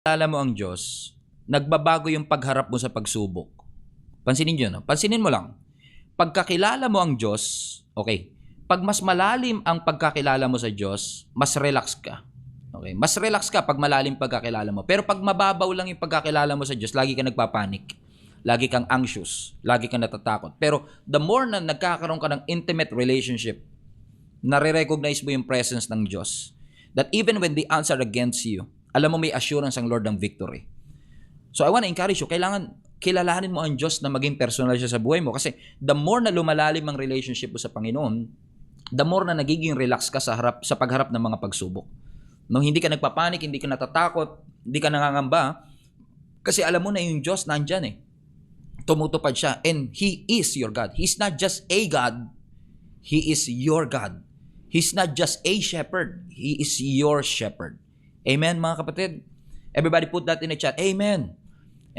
kilala mo ang Diyos, nagbabago yung pagharap mo sa pagsubok. Pansinin nyo, no? Pansinin mo lang. Pagkakilala mo ang Diyos, okay, pag mas malalim ang pagkakilala mo sa Diyos, mas relax ka. Okay, mas relax ka pag malalim pagkakilala mo. Pero pag mababaw lang yung pagkakilala mo sa Diyos, lagi ka nagpapanik. Lagi kang anxious, lagi kang natatakot. Pero the more na nagkakaroon ka ng intimate relationship, nare-recognize mo yung presence ng Diyos. That even when they answer against you, alam mo may assurance ang Lord ng victory. So I want to encourage you, kailangan kilalanin mo ang Diyos na maging personal siya sa buhay mo. Kasi the more na lumalalim ang relationship mo sa Panginoon, the more na nagiging relax ka sa harap sa pagharap ng mga pagsubok. Nung hindi ka nagpapanik, hindi ka natatakot, hindi ka nangangamba, kasi alam mo na yung Diyos nandyan eh. Tumutupad siya. And He is your God. He's not just a God. He is your God. He's not just a shepherd. He is your shepherd. Amen, mga kapatid? Everybody put that in the chat. Amen.